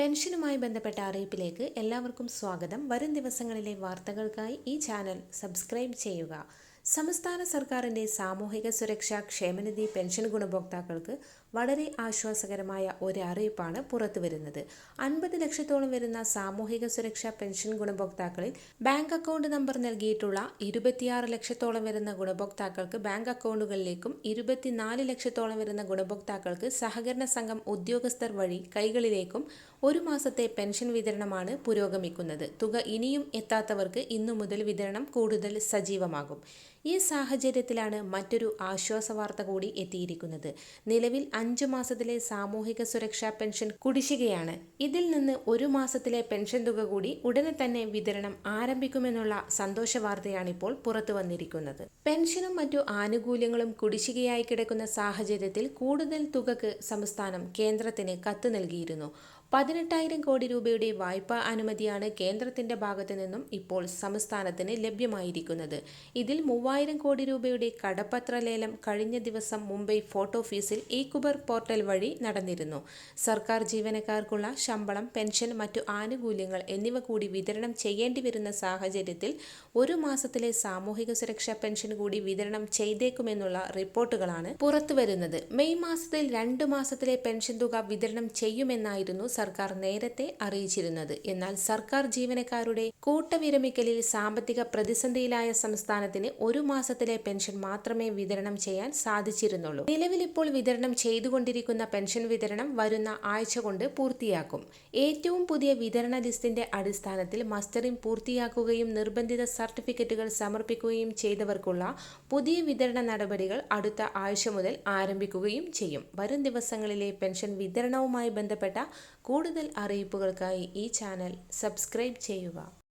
പെൻഷനുമായി ബന്ധപ്പെട്ട അറിയിപ്പിലേക്ക് എല്ലാവർക്കും സ്വാഗതം. വരും ദിവസങ്ങളിലെ വാർത്തകൾക്കായി ഈ ചാനൽ സബ്സ്ക്രൈബ് ചെയ്യുക. സംസ്ഥാന സർക്കാരിന്റെ സാമൂഹിക സുരക്ഷാ ക്ഷേമനിധി പെൻഷൻ ഗുണഭോക്താക്കൾക്ക് വളരെ ആശ്വാസകരമായ ഒരു അറിയിപ്പാണ് പുറത്തുവരുന്നത്. അൻപത് ലക്ഷത്തോളം വരുന്ന സാമൂഹിക സുരക്ഷാ പെൻഷൻ ഗുണഭോക്താക്കളിൽ ബാങ്ക് അക്കൗണ്ട് നമ്പർ നൽകിയിട്ടുള്ള ഇരുപത്തിയാറ് ലക്ഷത്തോളം വരുന്ന ഗുണഭോക്താക്കൾക്ക് ബാങ്ക് അക്കൗണ്ടുകളിലേക്കും ഇരുപത്തിനാല് ലക്ഷത്തോളം വരുന്ന ഗുണഭോക്താക്കൾക്ക് സഹകരണ സംഘം ഉദ്യോഗസ്ഥർ വഴി കൈകളിലേക്കും ഒരു മാസത്തെ പെൻഷൻ വിതരണമാണ് പുരോഗമിക്കുന്നത്. തുക ഇനിയും എത്താത്തവർക്ക് ഇന്നു മുതൽ വിതരണം കൂടുതൽ സജീവമാകും. ഈ സാഹചര്യത്തിലാണ് മറ്റൊരു ആശ്വാസ വാർത്ത കൂടി എത്തിയിരിക്കുന്നത്. നിലവിൽ അഞ്ചു മാസത്തിലെ സാമൂഹിക സുരക്ഷാ പെൻഷൻ കുടിശ്ശികയാണ്. ഇതിൽ നിന്ന് ഒരു മാസത്തിലെ പെൻഷൻ തുക കൂടി ഉടനെ തന്നെ വിതരണം ആരംഭിക്കുമെന്നുള്ള സന്തോഷ വാർത്തയാണിപ്പോൾ പുറത്തു വന്നിരിക്കുന്നത്. പെൻഷനും മറ്റു ആനുകൂല്യങ്ങളും കുടിശ്ശികയായി കിടക്കുന്ന സാഹചര്യത്തിൽ കൂടുതൽ തുകക്ക് സംസ്ഥാനം കേന്ദ്രത്തിന് കത്ത് നൽകിയിരുന്നു. പതിനെട്ടായിരം കോടി രൂപയുടെ വായ്പാ അനുമതിയാണ് കേന്ദ്രത്തിന്റെ ഭാഗത്തു നിന്നും ഇപ്പോൾ സംസ്ഥാനത്തിന് ലഭ്യമായിരിക്കുന്നത്. ഇതിൽ മൂവായിരം കോടി രൂപയുടെ കടപ്പത്ര ലേലം കഴിഞ്ഞ ദിവസം മുംബൈ ഫോർട്ട് ഓഫീസിൽ ഇ കുബർ പോർട്ടൽ വഴി നടന്നിരുന്നു. സർക്കാർ ജീവനക്കാർക്കുള്ള ശമ്പളം പെൻഷൻ മറ്റു ആനുകൂല്യങ്ങൾ എന്നിവ കൂടി വിതരണം ചെയ്യേണ്ടി വരുന്ന സാഹചര്യത്തിൽ ഒരു മാസത്തിലെ സാമൂഹിക സുരക്ഷാ പെൻഷൻ കൂടി വിതരണം ചെയ്തേക്കുമെന്നുള്ള റിപ്പോർട്ടുകളാണ് പുറത്തുവരുന്നത് മെയ് മാസത്തിൽ രണ്ടു മാസത്തിലെ പെൻഷൻ തുക വിതരണം ചെയ്യുമെന്നായിരുന്നു സർക്കാർ നേരത്തെ അറിയിച്ചിരുന്നത്. എന്നാൽ സർക്കാർ ജീവനക്കാരുടെ കൂട്ടവിരമിക്കലിൽ സാമ്പത്തിക പ്രതിസന്ധിയിലായ സംസ്ഥാനത്തിന് ഒരു മാസത്തിലെ പെൻഷൻ മാത്രമേ വിതരണം ചെയ്യാൻ സാധിച്ചിരുന്നുള്ളൂ. നിലവിൽ ഇപ്പോൾ വിതരണം ചെയ്തുകൊണ്ടിരിക്കുന്ന പെൻഷൻ വിതരണം വരുന്ന ആഴ്ച കൊണ്ട് പൂർത്തിയാക്കും. ഏറ്റവും പുതിയ വിതരണ ലിസ്റ്റിന്റെ അടിസ്ഥാനത്തിൽ മസ്റ്ററിംഗ് പൂർത്തിയാക്കുകയും നിർബന്ധിത സർട്ടിഫിക്കറ്റുകൾ സമർപ്പിക്കുകയും ചെയ്തവർക്കുള്ള പുതിയ വിതരണ നടപടികൾ അടുത്ത ആഴ്ച മുതൽ ആരംഭിക്കുകയും ചെയ്യും. വരും ദിവസങ്ങളിലെ പെൻഷൻ വിതരണവുമായി ബന്ധപ്പെട്ട കൂടുതൽ അറിയിപ്പുകൾക്കായി ഈ ചാനൽ സബ്സ്ക്രൈബ് ചെയ്യുക.